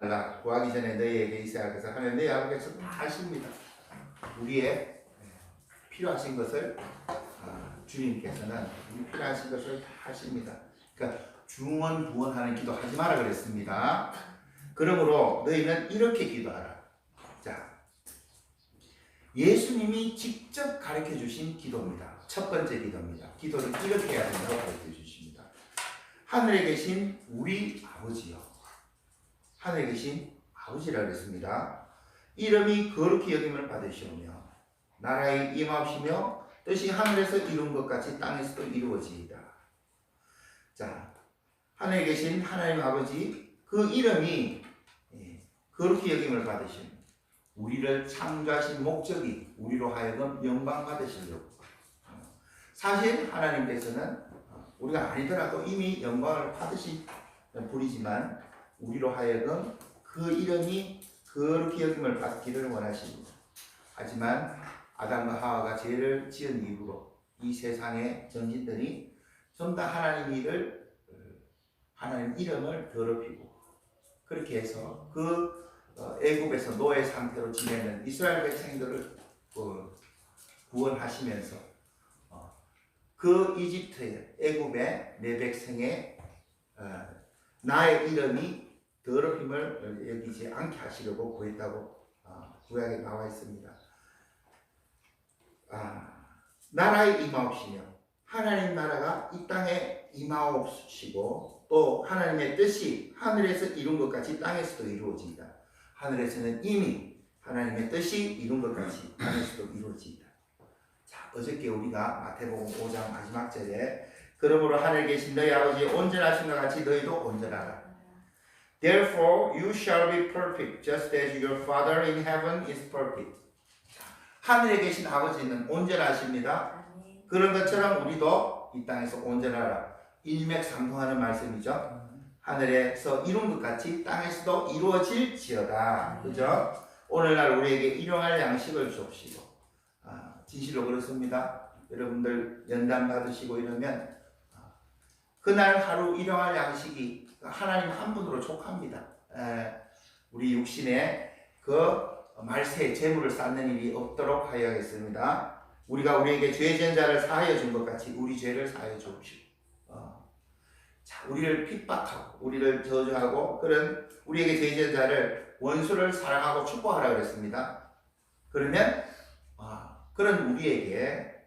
라 구하기 전에 너희에게 있어야 해서 하면 너희 아버지께서 다 아십니다. 우리의 필요하신 것을 아, 주님께서는 필요하신 것을 다 하십니다. 그러니까 중원 부원하는 기도 하지 마라 그랬습니다. 그러므로 너희는 이렇게 기도하라. 자, 예수님이 직접 가르쳐 주신 기도입니다. 첫 번째 기도입니다. 기도를 이렇게 해야 된다고 가르쳐 주십니다. 하늘에 계신 우리 아버지요. 하늘에 계신 아버지라 그랬습니다. 이름이 거룩히 여김을 받으시오며 나라의 임하옵시며 뜻이 하늘에서 이룬 것 같이 땅에서도 이루어지이다. 자, 하늘에 계신 하나님 아버지 그 이름이 예, 거룩히 여김을 받으시오. 우리를 창조하신 목적이 우리로 하여금 영광 받으시려고. 어, 사실 하나님께서는 어, 우리가 아니더라도 이미 영광을 받으신 분이지만 우리로 하여금 그 이름이 거룩히 여김을 받기를 원하십니다. 하지만 아담과 하와가 죄를 지은 이후로 이 세상의 정신들이 전부 다 하나님 일을 어, 하나님 이름을 더럽히고 그렇게 해서 그 어, 애굽에서 노예 상태로 지내는 이스라엘 백성들을 어, 구원하시면서 어, 그 이집트의 애굽의 내 백성의 어, 나의 이름이 더럽힘을 여기지 않게 하시려고 구했다고 어, 구약에 나와 있습니다. 아, 나라의 임하옵시며 하나님 나라가 이 땅에 임하옵시고 또 하나님의 뜻이 하늘에서 이룬 것 같이 땅에서도 이루어진다. 하늘에서는 이미 하나님의 뜻이 이룬 것 같이 땅에서도 이루어진다. 자, 어저께 우리가 마태복음 5장 마지막 절에 그러므로 하늘에 계신 너희 아버지 온전하신 것 같이 너희도 온전하라. Therefore you shall be perfect, just as your Father in heaven is perfect. 자, 하늘에 계신 아버지는 온전하십니다. 그런 것처럼 우리도 이 땅에서 온전하라. 일맥상통하는 말씀이죠. 하늘에서 이룬 것 같이 땅에서도 이루어질지어다. 그죠? 오늘날 우리에게 일용할 양식을 주옵시고. 아, 진실로 그렇습니다. 여러분들 연단 받으시고 이러면 아, 그날 하루 일용할 양식이 하나님 한 분으로 족합니다. 에, 우리 육신에 그 말세 재물을 쌓는 일이 없도록 하여야겠습니다. 우리가 우리에게 죄 지은 자를 사하여 준 것 같이 우리 죄를 사하여 주옵시고. 어. 자, 우리를 핍박하고 우리를 저주하고 그런 우리에게 죄 지은 자를 원수를 사랑하고 축복하라 그랬습니다. 그러면 아, 그런 우리에게 에,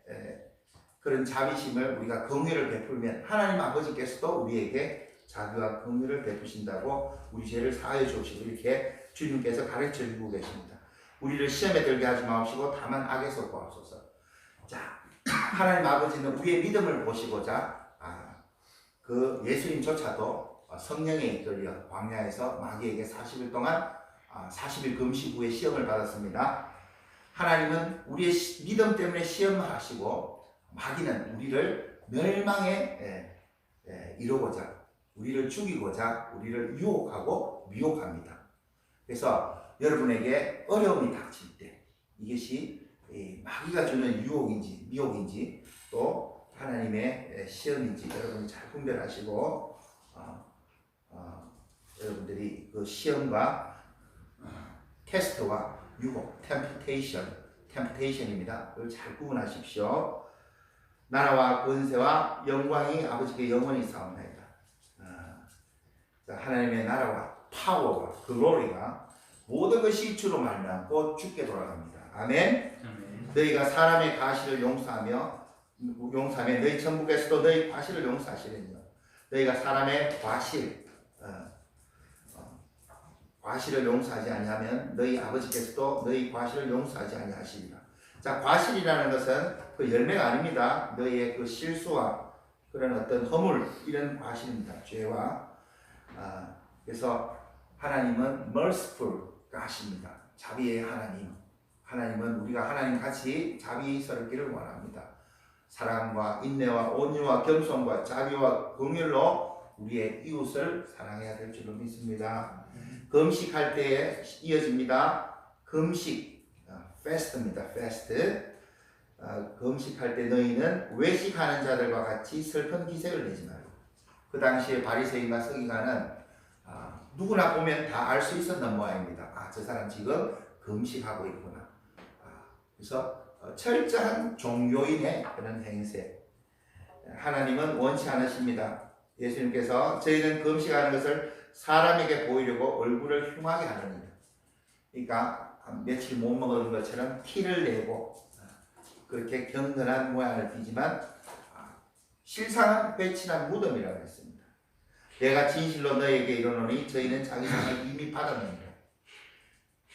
그런 자비심을 우리가 긍휼을 베풀면 하나님 아버지께서도 우리에게 자비와 긍휼을 베푸신다고 우리 죄를 사하여 주시고 이렇게 주님께서 가르쳐 주고 계십니다. 우리를 시험에 들게 하지 마옵시고 다만 악에서 구하소서. 자, 하나님 아버지는 우리의 믿음을 보시고자 아, 그 예수님조차도 성령에 이끌려 광야에서 마귀에게 40일 동안 아, 40일 금식 후에 시험을 받았습니다. 하나님은 우리의 시- 믿음 때문에 시험하시고 마귀는 우리를 멸망에 예, 예, 이루고자 우리를 죽이고자 우리를 유혹하고 미혹합니다. 그래서 여러분에게 어려움이 닥칠 때 이것이 이 마귀가 주는 유혹인지 미혹인지 또 하나님의 시험인지 여러분이 잘 분별하시고 어, 어, 여러분들이 그 시험과 어, 테스트와 유혹, temptation, temptation입니다. 그걸 잘 구분하십시오. 나라와 권세와 영광이 아버지께 영원히. 아, 자, 하나님의 나라와 파워와 글로리가 모든 것이 주로 말미암고 죽게 돌아갑니다. 아멘. 너희가 사람의 가시를 용서하며 용서하며 너희 천국에서도 너희 과실을 용서하시려며 너희가 사람의 과실 어, 어, 과실을 용서하지 아니하면 너희 아버지께서도 너희 과실을 용서하지 아니하시리라. 자 과실이라는 것은 그 열매가 아닙니다. 너희의 그 실수와 그런 어떤 허물 이런 과실입니다. 죄와 아, 그래서 하나님은 merciful 하십니다. 자비의 하나님. 하나님은 우리가 하나님 같이 자비스럽기를 원합니다. 사랑과 인내와 온유와 겸손과 자비와 긍휼로 우리의 이웃을 사랑해야 될 줄로 믿습니다. 금식할 때에 이어집니다. 금식, fast입니다. fast. 어, 금식할 때 너희는 외식하는 자들과 같이 슬픈 기색을 내지 말고 그 당시에 바리새인과 서기관은 아, 누구나 보면 다 알 수 있었던 모양입니다. 아, 저 사람 지금 금식하고 있구나. 아, 그래서 어, 철저한 종교인의 그런 행세. 하나님은 원치 않으십니다. 예수님께서 저희는 금식하는 것을 사람에게 보이려고 얼굴을 흉하게 하느니라. 그러니까 며칠 못 먹은 것처럼 티를 내고 아, 그렇게 경건한 모양을 띠지만 아, 실상은 배친한 무덤이라고 했습니다. 내가 진실로 너에게 이르노니 저희는 자기 상을 이미 받았느니라.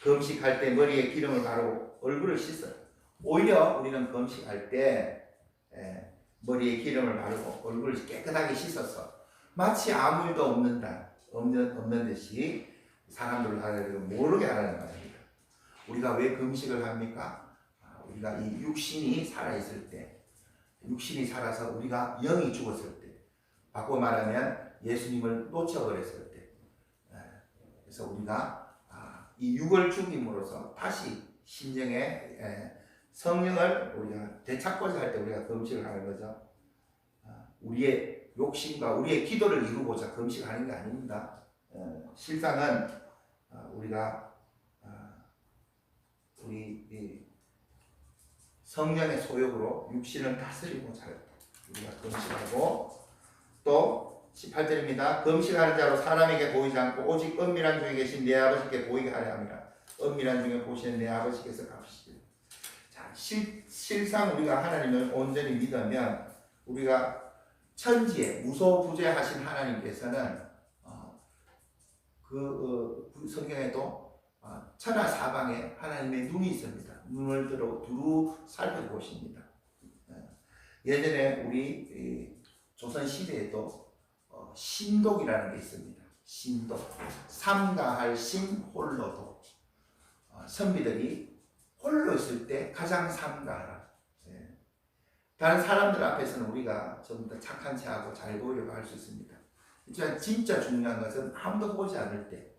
금식할 때 머리에 기름을 바르고 얼굴을 씻어요. 오히려 우리는 금식할 때 에, 머리에 기름을 바르고 얼굴을 깨끗하게 씻어서 마치 아무 일도 없는다 없는 없는 듯이 사람들 하나를 모르게 하라는 말입니다. 우리가 왜 금식을 합니까? 아, 우리가 이 육신이 살아 있을 때, 육신이 살아서 우리가 영이 죽었을 때, 바꿔 말하면 예수님을 놓쳐버렸을 때, 에, 그래서 우리가 아, 이 육을 죽임으로써 다시 에, 성령을 우리가 되찾고자 할 때 우리가 금식을 하는 거죠. 아, 우리의 욕심과 우리의 기도를 이루고자 금식하는 게 아닙니다. 어, 실상은 아, 우리가 아, 우리 이 성령의 소욕으로 육신을 다스리고자 할때 우리가 금식하고 또 18절입니다. 금식하는 자로 사람에게 보이지 않고 오직 은밀한 중에 계신 내 아버지께 보이게 하려 합니다. 은밀한 중에 보시는 내 아버지께서 갚으시리라. 자, 실, 실상 우리가 하나님을 온전히 믿으면 우리가 천지에 무소부재하신 하나님께서는 어, 그, 어, 그 성경에도 어, 천하 사방에 하나님의 눈이 있습니다. 눈을 들어 두루 살펴보십니다. 예. 예전에 우리 이 조선 시대에도 어, 신독이라는 게 있습니다. 신독, 삼가할 신 홀로도 어, 선비들이 홀로 있을 때 가장 삼가하라. 예. 다른 사람들 앞에서는 우리가 좀더 착한 체하고 잘 보이려고 할 수 있습니다. 진짜 중요한 것은 아무도 보지 않을 때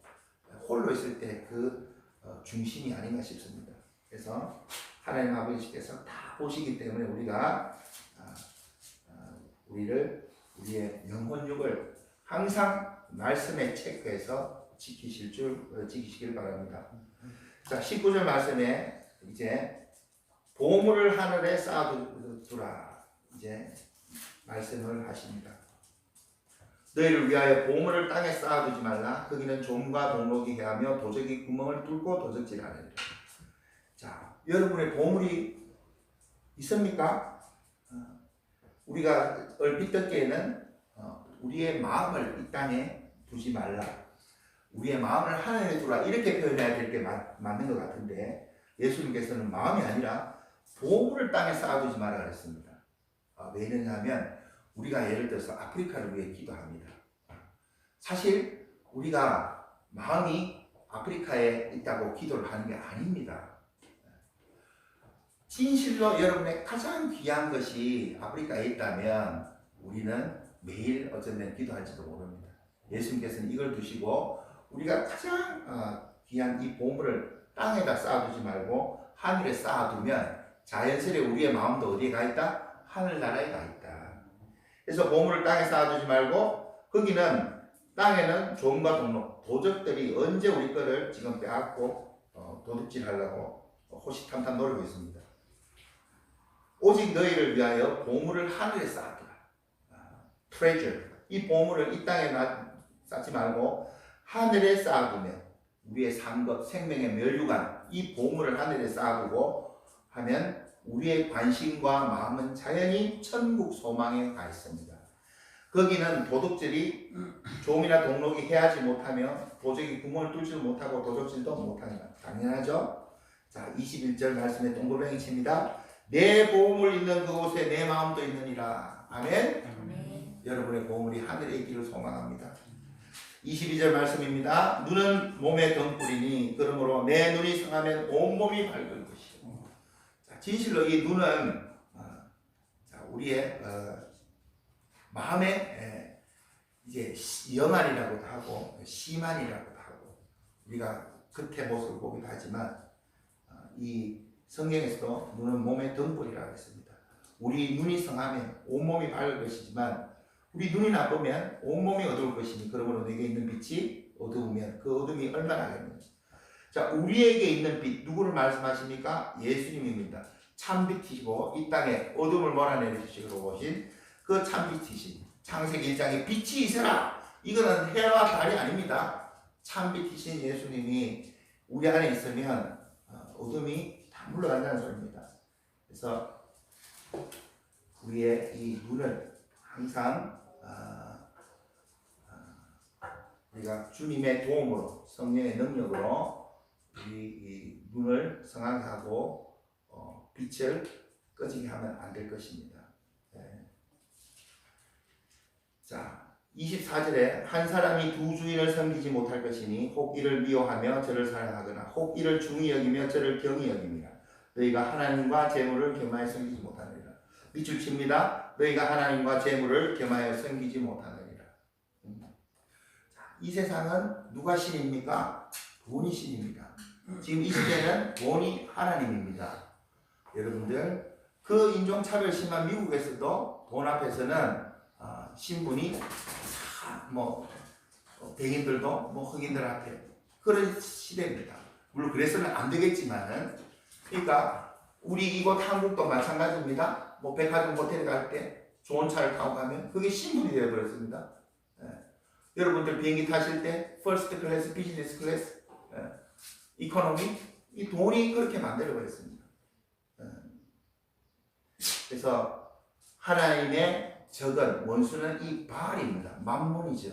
홀로 있을 때 그 중심이 아닌가 싶습니다. 그래서 하나님 아버지께서 다 보시기 때문에 우리가 아, 아, 우리를 우리의 영혼육을 항상 말씀에 체크해서 지키실 줄 어, 지키시길 바랍니다. 자, 19절 말씀에 이제 보물을 하늘에 쌓아두라 이제 말씀을 하십니다. 너희를 위하여 보물을 땅에 쌓아두지 말라. 거기는 좀과 동록이 해하며 도적이 구멍을 뚫고 도적질하느니라. 자, 여러분의 보물이 있습니까? 어, 우리가 얼핏 듣기에는 어, 우리의 마음을 이 땅에 두지 말라. 우리의 마음을 하늘에 두라. 이렇게 표현해야 될 게 맞는 것 같은데 예수님께서는 마음이 아니라 보물을 땅에 쌓아두지 말라 그랬습니다. 아, 왜 이러냐면 우리가 예를 들어서 아프리카를 위해 기도합니다. 사실 우리가 마음이 아프리카에 있다고 기도를 하는 게 아닙니다. 진실로 여러분의 가장 귀한 것이 아프리카에 있다면 우리는 매일 어쩌면 기도할지도 모릅니다. 예수님께서는 이걸 두시고 우리가 가장 어, 귀한 이 보물을 땅에다 쌓아두지 말고 하늘에 쌓아두면 자연스레 우리의 마음도 어디에 가 있다? 하늘나라에 가 있다. 그래서 보물을 땅에 쌓아두지 말고 거기는 땅에는 종과 동록, 도적들이 언제 우리 거를 지금 빼앗고 어, 도둑질 하려고 호시탐탐 노리고 있습니다. 오직 너희를 위하여 보물을 하늘에 쌓아두라. 아, treasure. 이 보물을 이 땅에 놔- 쌓지 말고 하늘에 쌓아두며 우리의 삶것, 생명의 멸류관, 이 보물을 하늘에 쌓아두고 하면 우리의 관심과 마음은 자연히 천국 소망에 가 있습니다. 거기는 도둑질이 좀이나 동록이 해하지 못하며 도적이 구멍을 뚫지 못하고 도적질도 못하니까 당연하죠. 자, 21절 말씀에 동그라미 칩니다. 내 보물 있는 그곳에 내 마음도 있느니라. 아멘. 아멘. 여러분의 보물이 하늘에 있기를 소망합니다. 22절 말씀입니다. 눈은 몸의 등불이니 그러므로 내 눈이 성하면 온몸이. 자, 진실로 이 눈은 어, 자, 우리의 어, 마음의 에, 이제 시- 영안이라고도 하고 시만이라고도 하고 우리가 겉의 모습을 보기도 하지만 어, 이 성경에서도 눈은 몸의 등불이라고 했습니다. 우리 눈이 성하면 온몸이 밝을 것이지만 우리 눈이 나쁘면 온몸이 어두울 것이니 그러므로 내게 있는 빛이 어두우면 그 어둠이 얼마나 하겠느냐. 자, 우리에게 있는 빛 누구를 말씀하십니까? 예수님입니다. 참빛이시고 이 땅에 어둠을 몰아내주시기로 오신 그 참빛이신 창세기 1장에 빛이 있으라. 이거는 해와 달이 아닙니다. 참빛이신 예수님이 우리 안에 있으면 어, 어둠이 다 물러간다는 소리입니다. 그래서 우리의 이 눈을 항상 아, 아, 우리가 주님의 도움으로 성령의 능력으로 우리 이 눈을 성하게 하고 어, 빛을 꺼지게 하면 안 될 것입니다. 예. 자, 24절에 한 사람이 두 주인을 섬기지 못할 것이니 혹 이를 미워하며 저를 사랑하거나 혹 이를 중히 여기며 저를 경히 여깁니다. 너희가 하나님과 재물을 겸하여 섬기지 못하느니라. 밑줄 칩니다. 너희가 하나님과 재물을 겸하여 섬기지 못하느니라. 음. 자, 이 세상은 누가 신입니까? 돈이 신입니다. 지금 이 시대는 돈이 하나님입니다. 여러분들 그 인종차별 심한 미국에서도 돈 앞에서는 아, 신분이 다뭐 백인들도 뭐 흑인들 앞에 그런 시대입니다. 물론 그래서는 안 되겠지만은 그러니까 우리 이곳 한국도 마찬가지입니다. 뭐 백화점 호텔에 갈때 좋은 차를 타고 가면 그게 신분이 되어 버렸습니다. 예. 여러분들 비행기 타실 때 퍼스트 클래스, 비즈니스 클래스, 예. 이코노미 이 돈이 그렇게 만들어 버렸습니다. 예. 그래서 하나님의 적은 원수는 이 바알입니다. 만몬이죠.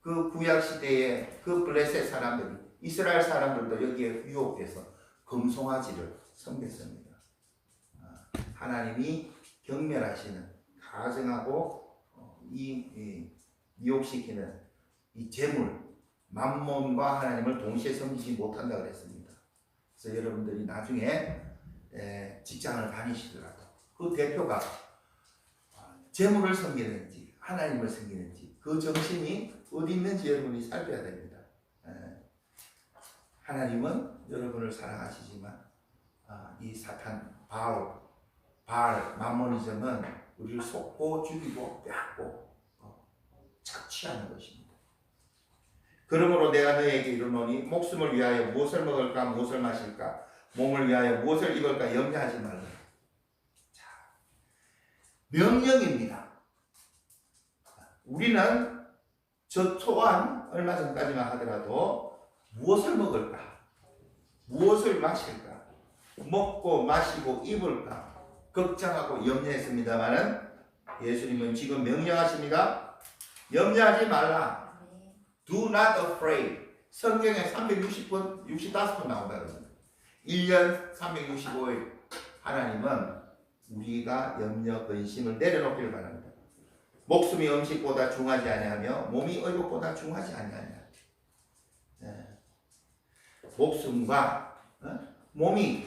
그 구약 시대의 그 블레셋 사람들이 이스라엘 사람들도 여기에 유혹돼서 금송아지를 섬겼습니다. 아, 하나님이 경멸하시는 가증하고 어, 이, 이 미혹시키는 이 재물 만몬과 하나님을 동시에 섬기지 못한다 그랬습니다. 그래서 여러분들이 나중에 에, 직장을 다니시더라도 그 대표가 재물을 섬기는지 하나님을 섬기는지 그 정신이 어디 있는지 여러분이 살펴야 됩니다. 에, 하나님은 여러분을 사랑하시지만 아, 이 사탄 바알 바알 만모니즘은 우리를 속고 죽이고 빼앗고 어, 착취하는 것입니다. 그러므로 내가 너에게 이르노니 목숨을 위하여 무엇을 먹을까 무엇을 마실까 몸을 위하여 무엇을 입을까 염려하지 말라. 자, 명령입니다. 우리는 저 또한 얼마 전까지만 하더라도 무엇을 먹을까 무엇을 마실까 먹고 마시고 입을까 걱정하고 염려했습니다만은 예수님은 지금 명령하십니다. 염려하지 말라. Do not afraid. 성경에 360번, 65번 나온다거든요. 1년 365일 하나님은 우리가 염려, 근심을 내려놓기를 바랍니다. 목숨이 음식보다 중하지 아니하며 몸이 의복보다 중하지 아니하냐. 네. 목숨과 어? 몸이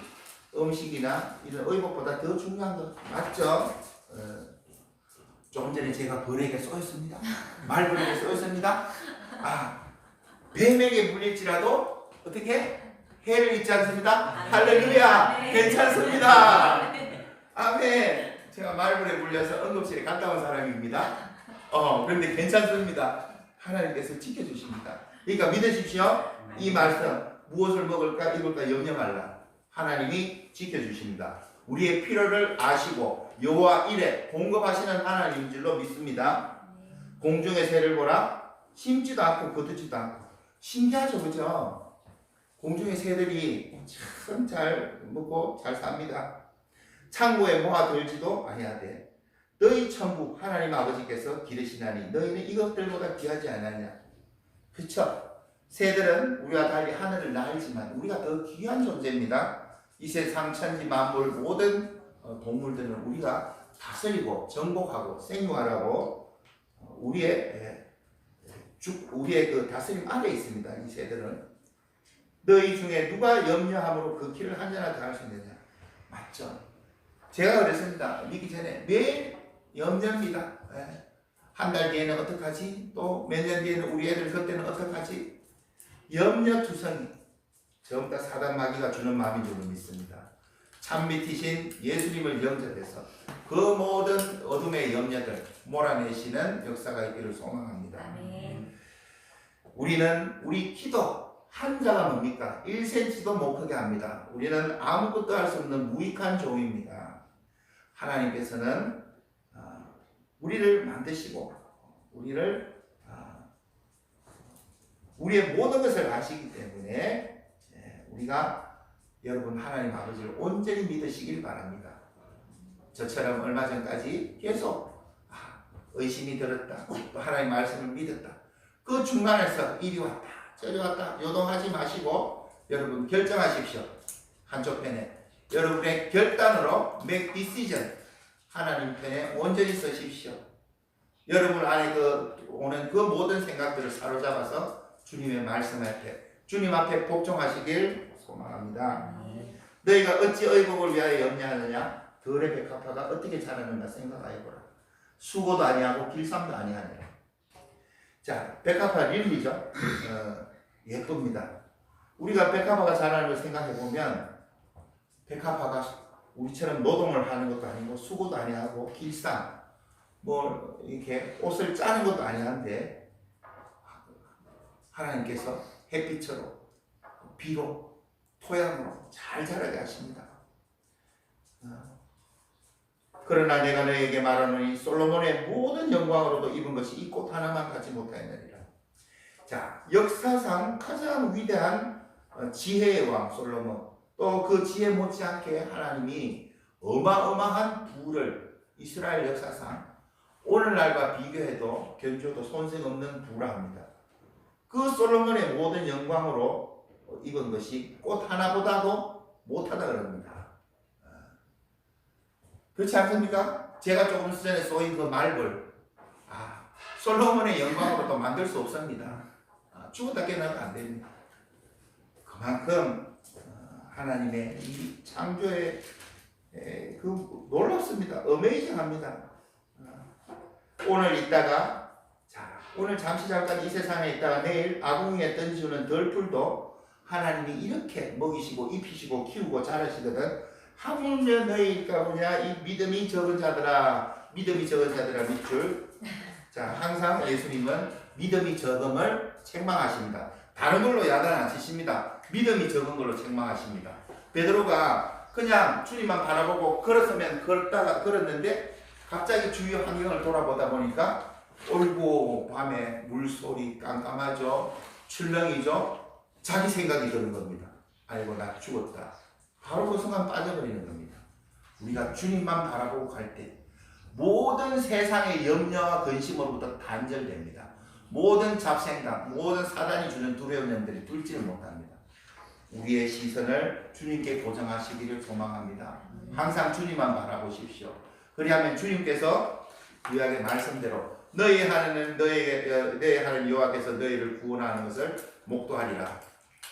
음식이나 이런 의복보다 더 중요한 것 맞죠? 어, 조금 전에 제가 벌에게 쏘였습니다. 말벌에게 쏘였습니다. 아, 뱀에게 물릴지라도 어떻게 해를 잊지 않습니다. 할렐루야, 괜찮습니다. 아멘. 제가 말벌에 물려서 응급실에 갔다 온 사람입니다. 어, 그런데 괜찮습니다. 하나님께서 지켜주십니다. 그러니까 믿으십시오. 이 말씀 무엇을 먹을까 입을까 염려 말라. 하나님이 지켜주십니다. 우리의 필요를 아시고 여호와 일에 공급하시는 하나님인 줄로 믿습니다. 공중의 새를 보라 심지도 않고 거두지도 않고 신기하죠 그죠? 공중의 새들이 참 잘 먹고 잘 삽니다. 창고에 모아들지도 아니하되 너희 천국 하나님 아버지께서 기르시나니 너희는 이것들보다 귀하지 않았냐 그쵸? 새들은 우리와 달리 하늘을 날지만 우리가 더 귀한 존재입니다. 이 세상 천지 만물 모든 어, 동물들은 우리가 다스리고 정복하고 생육하라고 어, 우리의 예, 주, 우리의 그 다스림 아래 있습니다. 이 새들은 너희 중에 누가 염려함으로 그 길을 한잔하더 할수 있느냐? 맞죠? 제가 그랬습니다. 믿기 전에 매일 염려입니다. 예. 한달 뒤에는 어떡하지? 또 몇 년 뒤에는 우리 애들 그때는 어떡하지? 염려투성이 전부 다 사단 마귀가 주는 마음인 줄로 믿습니다. 참빛이신 예수님을 영접해서 그 모든 어둠의 염려들 몰아내시는 역사가 있기를 소망합니다. 우리는 우리 기도 한자가 뭡니까? 1cm도 못 크게 합니다. 우리는 아무것도 할 수 없는 무익한 종입니다. 하나님께서는 아, 우리를 만드시고 우리를 아, 우리의 모든 것을 아시기 때문에 예, 우리가 여러분 하나님 아버지를 온전히 믿으시길 바랍니다. 저처럼 얼마 전까지 계속 아, 의심이 들었다. 또 하나님 말씀을 믿었다. 그 중간에서 이리 왔다. 저리 왔다. 요동하지 마시고 여러분 결정하십시오. 한쪽 편에 여러분의 결단으로 make decision 하나님 편에 온전히 서십시오. 여러분 안에 그 오는 그 모든 생각들을 사로잡아서 주님의 말씀 앞에 주님 앞에 복종하시길 소망합니다. 너희가 어찌 의복을 위하여 염려하느냐? 들의 백합화가 어떻게 자라는가 생각하여 보라. 수고도 아니하고 길쌈도 아니하느라. 자, 백합화 릴리죠. 어, 예쁩니다. 우리가 백합화가 자라는 걸 생각해 보면 백합화가 우리처럼 노동을 하는 것도 아니고 수고도 아니하고 길쌈 뭐 이렇게 옷을 짜는 것도 아니한데 하나님께서 햇빛으로 비로 토양으로 잘 자라게 하십니다. 어. 그러나 내가 너에게 말하노니 솔로몬의 모든 영광으로도 입은 것이 이 꽃 하나만 갖지 못하였느니라. 자, 역사상 가장 위대한 어, 지혜의 왕 솔로몬 또 그 지혜 못지않게 하나님이 어마어마한 부를 이스라엘 역사상 오늘날과 비교해도 견조도 손색 없는 부라 합니다. 그 솔로몬의 모든 영광으로 입은 것이 꽃 하나보다도 못하다 그럽니다. 어. 그렇지 않습니까? 제가 조금 전에 쏘인 그 말벌, 아, 솔로몬의 영광으로도 만들 수 없습니다. 아, 죽었다 깨어나면 안 됩니다. 그만큼 어, 하나님의 이 창조의 에, 그 놀랍습니다. 어메이징합니다. 어, 오늘 있다가 자 오늘 잠시 잠깐 이 세상에 있다가 내일 아궁이에 던지는 덜풀도 하나님이 이렇게 먹이시고 입히시고 키우고 자라시거든. 하물며 너희일까 보냐? 이 믿음이 적은 자들아. 믿음이 적은 자들아 밑줄. 자 항상 예수님은 믿음이 적음을 책망하십니다. 다른 걸로 야단 안 치십니다. 믿음이 적은 걸로 책망하십니다. 베드로가 그냥 주님만 바라보고 걸었으면 걸다가 걸었는데 갑자기 주위 환경을 돌아보다 보니까 어이구 밤에 물소리 깜깜하죠. 출렁이죠. 자기 생각이 드는 겁니다. 아이고 나 죽었다 바로 그 순간 빠져버리는 겁니다. 우리가 주님만 바라보고 갈 때 모든 세상의 염려와 근심으로부터 단절됩니다. 모든 잡생각, 모든 사단이 주는 두려운 점들이 뚫지를 못합니다. 우리의 시선을 주님께 고정하시기를 소망합니다. 항상 주님만 바라보십시오. 그리하면 주님께서 구약의 말씀대로 너희 하나님 너희에게 어, 너희 하나님 여호와께서 너희를 구원하는 것을 목도하리라.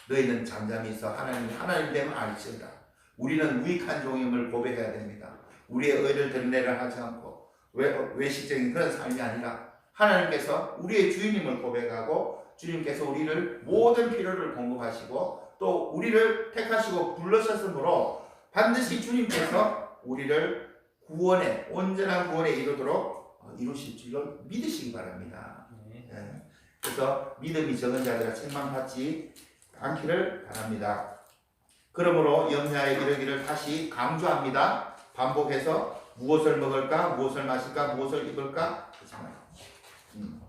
너희는 잠잠히 있어 하나님 하나님 됨을 알지어다. 우리는 무익한 종임을 고백해야 됩니다. 우리의 의를 드러내려 하지 않고 외, 외식적인 그런 삶이 아니라 하나님께서 우리의 주인님을 고백하고 주님께서 우리를 모든 필요를 공급하시고 또 우리를 택하시고 불러셨으므로 반드시 주님께서 우리를 구원에 온전한 구원에 이르도록 어, 이루실 줄을 믿으시기 바랍니다. 예. 그래서 믿음이 적은 자들아 책망받지 않기를 바랍니다. 그러므로 염려에 이르기를 다시 강조합니다. 반복해서 무엇을 먹을까, 무엇을 마실까, 무엇을 입을까 그렇잖아요. 음.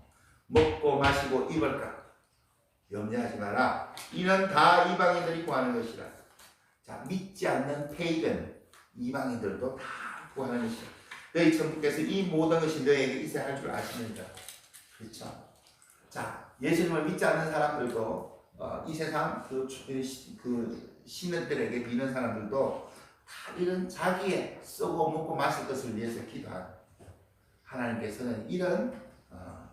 먹고 마시고 입을까 염려하지 마라. 이는 다 이방인들이 구하는 것이라. 자 믿지 않는 페이건 이방인들도 다 구하는 것이라. 너희 천부께서 이 모든 것이 너에게 있어야 할 줄 아시느니라. 그렇죠. 자 예수님을 믿지 않는 사람들도 어, 이 세상 그, 그 신들에게 비는 사람들도 다 이런 자기의 쏘고 먹고 마실 것을 위해서 기도한 하나님께서는 이런 어,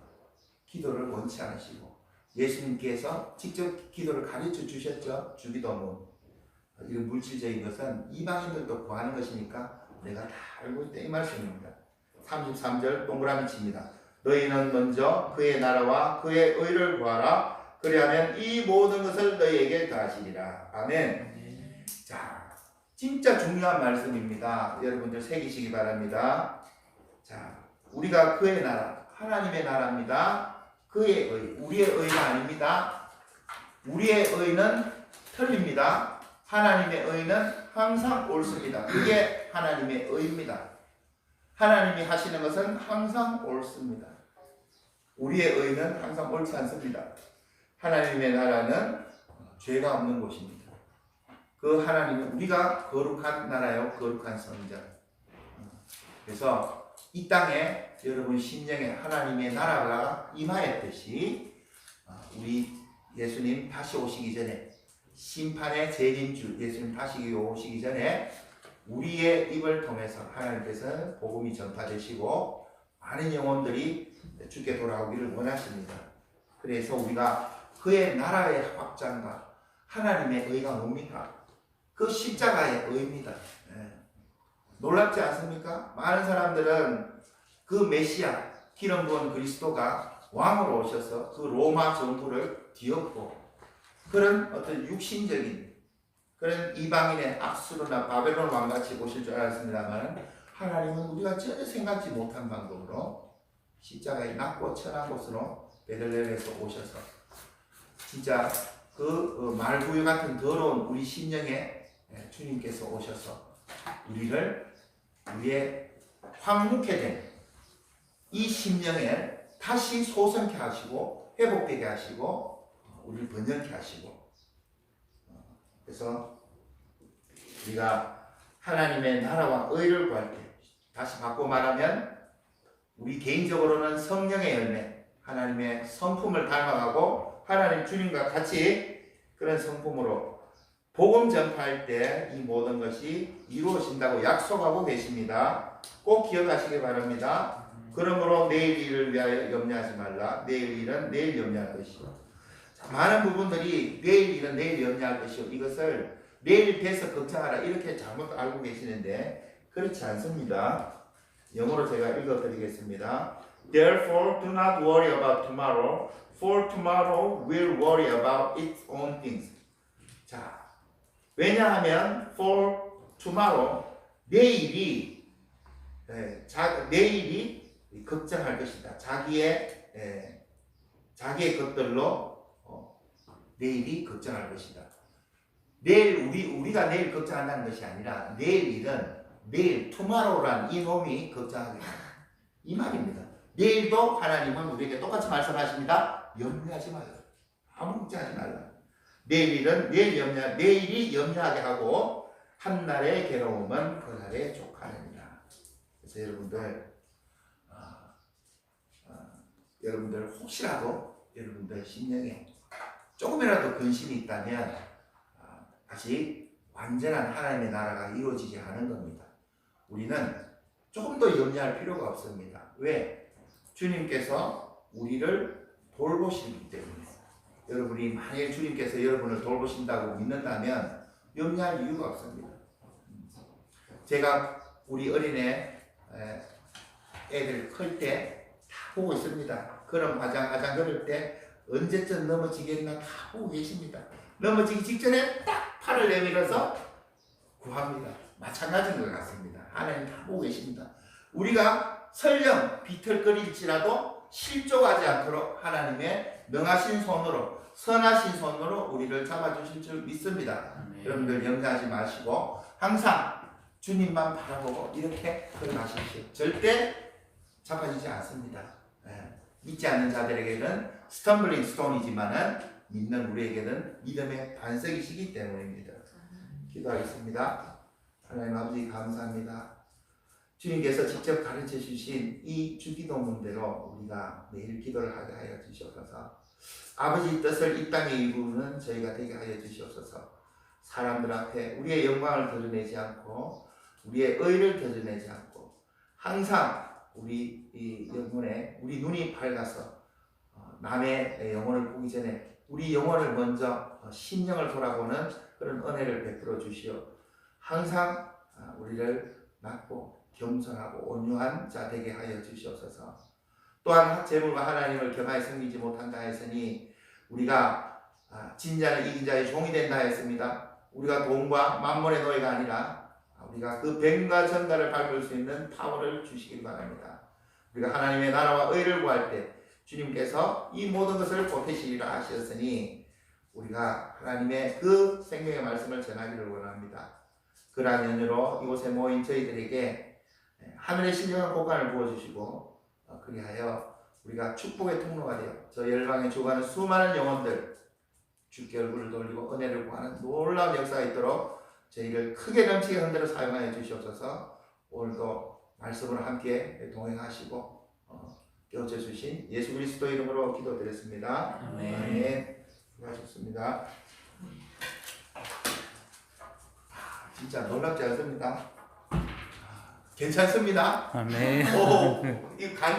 기도를 원치 않으시고 예수님께서 직접 기도를 가르쳐 주셨죠. 주기도문. 이런 물질적인 것은 이방인들도 구하는 것이니까 내가 다 알고 있다 이 말씀입니다. 33절 동그라미 칩니다. 너희는 먼저 그의 나라와 그의 의를 구하라 그리하면 이 모든 것을 너희에게 다하시리라 아멘 자 진짜 중요한 말씀입니다 여러분들 새기시기 바랍니다 자 우리가 그의 나라 하나님의 나라입니다 그의 의, 우리의 의가 아닙니다. 우리의 의는 틀립니다. 하나님의 의는 항상 옳습니다. 그게 하나님의 의입니다. 하나님이 하시는 것은 항상 옳습니다. 우리의 의는 항상 옳지 않습니다. 하나님의 나라는 죄가 없는 곳입니다. 그 하나님은 우리가 거룩한 나라요, 거룩한 성전. 그래서 이 땅에 여러분 심령에 하나님의 나라가 임하였듯이 어, 우리 예수님 다시 오시기 전에 심판의 재림주 예수님 다시 오시기 전에 우리의 입을 통해서 하나님께서 복음이 전파되시고 많은 영혼들이 주께 돌아오기를 원하십니다. 그래서 우리가 그의 나라의 확장과 하나님의 의가 뭡니까? 그 십자가의 의입니다. 예. 놀랍지 않습니까? 많은 사람들은 그 메시아 기름 부은 그리스도가 왕으로 오셔서 그 로마 정부를 뒤엎고 그런 어떤 육신적인 그런 이방인의 압수로나 바벨론 왕같이 오실 줄 알았습니다만 하나님은 우리가 전혀 생각지 못한 방법으로 십자가에 낮고 천한 곳으로 베들레헴에서 오셔서 진짜 그 어, 말구유 같은 더러운 우리 심령에 예, 주님께서 오셔서 우리를 우리의 황묵해 된 이 심령에 다시 소성케 하시고 회복되게 하시고 우리를 번영케 하시고. 어, 그래서 우리가 하나님의 나라와 의를 구할 때 다시 바꿔 말하면 우리 개인적으로는 성령의 열매 하나님의 성품을 닮아가고 하나님 주님과 같이 그런 성품으로 복음 전파할 때 이 모든 것이 이루어진다고 약속하고 계십니다. 꼭 기억하시기 바랍니다. 그러므로 내일 일을 위하여 염려하지 말라. 내일 일은 내일 염려할 것이요. 자, 많은 부분들이 내일 일은 내일 염려할 것이요. 이것을 내일 돼서 걱정하라 이렇게 잘못 알고 계시는데 그렇지 않습니다. 영어로 제가 읽어드리겠습니다. Therefore, do not worry about tomorrow, for tomorrow will worry about its own things. 자, 왜냐하면 for tomorrow 내일이 예, 자, 내일이 걱정할 것이다. 자기의 예, 자기의 것들로 어, 내일이 걱정할 것이다. 내일 우리 우리가 내일 걱정한다는 것이 아니라 내일 일은 내일 투마로란 이 놈이 걱정하게 된다. 이 말입니다. 내일도 하나님은 우리에게 똑같이 말씀하십니다. 염려하지 말라. 아무 걱정하지 말라. 내일 일은 내일 염려 내일이 염려하게 하고 한 날의 괴로움은 그 날에 족하느니라. 그래서 여러분들 아, 아, 여러분들 혹시라도 여러분들 심령에 조금이라도 근심이 있다면 아, 아직 완전한 하나님의 나라가 이루어지지 않은 겁니다. 우리는 조금 더 염려할 필요가 없습니다. 왜? 주님께서 우리를 돌보시기 때문에. 여러분이 만일 주님께서 여러분을 돌보신다고 믿는다면 염려할 이유가 없습니다. 제가 우리 어린애 에, 애들 클 때 다 보고 있습니다. 그럼 아장아장 걸을 때 언제쯤 넘어지겠나 다 보고 계십니다. 넘어지기 직전에 딱 팔을 내밀어서 구합니다. 마찬가지인 것 같습니다. 하나님 다 보고 계십니다. 우리가 설령 비틀거릴지라도 실족하지 않도록 하나님의 명하신 손으로 선하신 손으로 우리를 잡아주실 줄 믿습니다. 여러분들 염려하지 마시고 항상 주님만 바라보고 이렇게 걸어가십시오. 절대 잡아지지 않습니다. 예. 믿지 않는 자들에게는 스텀블링 스톤이지만은 믿는 우리에게는 믿음의 반석이시기 때문입니다. 기도하겠습니다. 하나님 아버지 감사합니다. 주님께서 직접 가르쳐 주신 이 주기도문대로 우리가 매일 기도를 하게 하여 주시옵소서. 아버지 뜻을 이 땅에 이루는 저희가 되게 하여 주시옵소서. 사람들 앞에 우리의 영광을 드러내지 않고 우리의 의를 드러내지 않고 항상 우리 이 영혼에 우리 눈이 밝아서 어, 남의 영혼을 보기 전에 우리 영혼을 먼저 어, 심령을 돌아보는 그런 은혜를 베풀어 주시오. 항상 아, 우리를 낮고 겸손하고 온유한 자 되게 하여 주시옵소서. 또한 재물과 하나님을 겸하여 섬기지 못한다 했으니 우리가 아, 진자는 이긴 자의 종이 된다 했습니다. 우리가 돈과 만몬의 노예가 아니라 우리가 그 뱀과 전갈을 밟을 수 있는 파워를 주시길 바랍니다. 우리가 하나님의 나라와 의를 구할 때 주님께서 이 모든 것을 보태시리라 하셨으니 우리가 하나님의 그 생명의 말씀을 전하기를 원합니다. 그러한 연유로 이곳에 모인 저희들에게 하늘의 신령한 고관을 부어주시고 어, 그리하여 우리가 축복의 통로가 되어 저 열방에 주가는 수많은 영혼들 주께 얼굴을 돌리고 은혜를 구하는 놀라운 역사가 있도록 저희를 크게 넘치게 흔들어 사용하여 주시옵소서 오늘도 말씀으로 함께 동행하시고 어, 깨우쳐 주신 예수 그리스도 이름으로 기도드렸습니다. 아멘. 아멘. 수고하셨습니다. 아, 진짜 놀랍지 않습니까? 아, 괜찮습니다. 아멘. 오, 이 간.